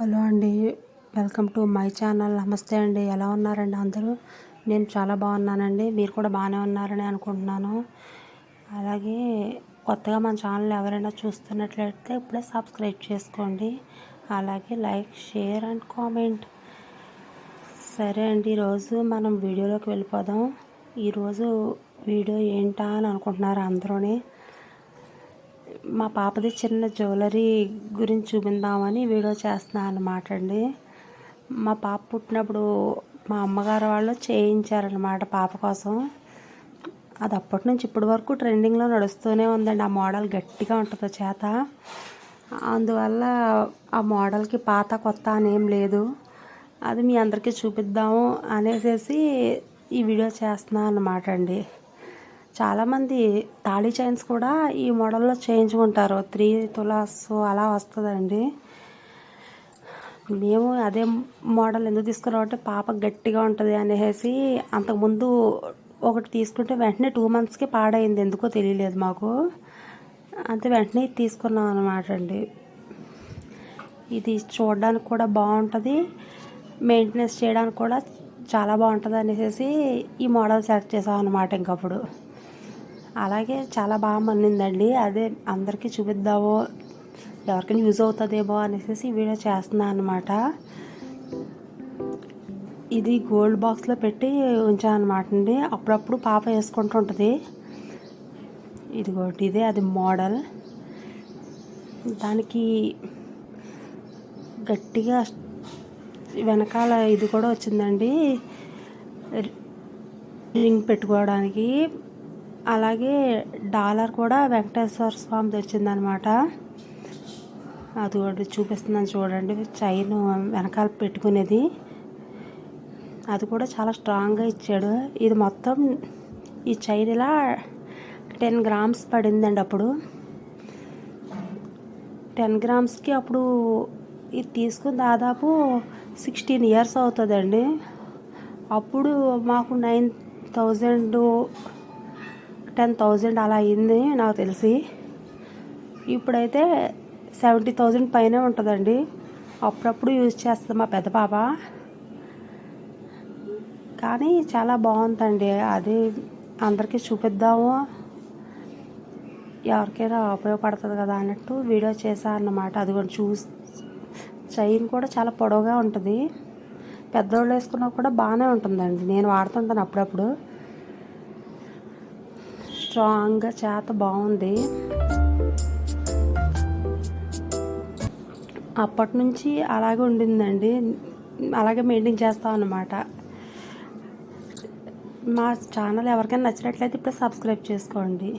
Hello అండి. Welcome to my channel. Namaste అండి. ఎలా ఉన్నారండి అందరూ? నేను చాలా బాగున్నానండి. మీరు కూడా బాగానే ఉన్నారని అనుకుంటున్నాను. అలాగే కొత్తగా మన ఛానల్ ఎవరైనా చూస్తున్నట్లయితే ఇప్పుడే సబ్స్క్రైబ్ చేసుకోండి. అలాగే లైక్ షేర్ అండ్ కామెంట్. సరే అండి ఈరోజు మనం వీడియోలోకి వెళ్ళిపోదాం. ఈరోజు వీడియో ఏంటా అని అనుకుంటున్నారు అందరూనే. మా పాపది చిన్న జ్యువెలరీ గురించి చూపిందామని వీడియో చేస్తున్నాను అనమాట అండి. మా పాప పుట్టినప్పుడు మా అమ్మగారు వాళ్ళు చేయించారనమాట పాప కోసం. అది అప్పటి నుంచి ఇప్పటి వరకు ట్రెండింగ్లో నడుస్తూనే ఉందండి. ఆ మోడల్ గట్టిగా ఉంటుంది చేత. అందువల్ల ఆ మోడల్కి పాత కొత్త అని ఏం లేదు. అది మీ అందరికీ చూపిద్దాము అనేసి ఈ వీడియో చేస్తున్నాను అనమాట అండి. చాలామంది తాళీ చైన్స్ కూడా ఈ మోడల్లో చేయించుకుంటారు. త్రీ తులాస్ అలా వస్తుందండి. మేము అదే మోడల్ ఎందుకు తీసుకున్నాం అంటే పాప గట్టిగా ఉంటుంది అనేసి అంతకుముందు ఒకటి తీసుకుంటే వెంటనే టూ మంత్స్కి పాడైంది. ఎందుకో తెలియలేదు మాకు. అంతే వెంటనే తీసుకున్నాం అనమాట అండి. ఇది చూడడానికి కూడా బాగుంటుంది. మెయింటెనెన్స్ చేయడానికి కూడా చాలా బాగుంటుంది అనేసి ఈ మోడల్ సెలెక్ట్ చేసాం అనమాట ఇంకప్పుడు. అలాగే చాలా బాగా మన్నిందండి అదే అందరికీ చూపిద్దామో ఎవరికైనా యూజ్ అవుతుందేమో అనేసి వీడియో చేస్తున్నాను అనమాట ఇది గోల్డ్ బాక్స్లో పెట్టి ఉంచాను అనమాట అండి అప్పుడప్పుడు పాప వేసుకుంటూ ఉంటుంది. ఇదిగోటి ఇదే అది మోడల్. దానికి గట్టిగా వెనకాల ఇది కూడా వచ్చిందండి. రింగ్ పెట్టుకోవడానికి అలాగే డాలర్ కూడా వెంకటేశ్వర స్వామి తెచ్చిందనమాట. అది కూడా చూపిస్తున్నాను చూడండి. చైన్ వెనకాల పెట్టుకునేది. అది కూడా చాలా స్ట్రాంగ్గా ఇచ్చాడు. ఇది మొత్తం ఈ చైన్ ఇలా టెన్ గ్రామ్స్ పడిందండి అప్పుడు. టెన్ గ్రామ్స్కి అప్పుడు ఇది తీసుకుని దాదాపు సిక్స్టీన్ ఇయర్స్ అవుతుందండి. అప్పుడు మాకు నైన్ థౌజండ్ టెన్ థౌజండ్ అలా అయింది నాకు తెలిసి. ఇప్పుడైతే సెవెంటీ థౌజండ్ పైనే ఉంటుందండి. అప్పుడప్పుడు యూజ్ చేస్తుంది మా పెద్ద పాప. కానీ చాలా బాగుందండి. అది అందరికీ చూపిద్దాము. ఎవరికైనా ఉపయోగపడుతుంది కదా అన్నట్టు వీడియో చేశాను అన్నమాట. అది కూడా చూసి చైన్ కూడా చాలా పొడవుగా ఉంటుంది. పెద్దోళ్ళు వేసుకున్నా కూడా బాగానే ఉంటుందండి. నేను వాడుతుంటాను అప్పుడప్పుడు. స్ట్రాంగ్గా చేత బాగుంది. అప్పటి నుంచి అలాగే ఉండిందండి. అలాగే మెయింటైన్ చేస్తాం అన్నమాట. మా ఛానల్ ఎవరికైనా నచ్చినట్లయితే ఇప్పుడు సబ్స్క్రైబ్ చేసుకోండి.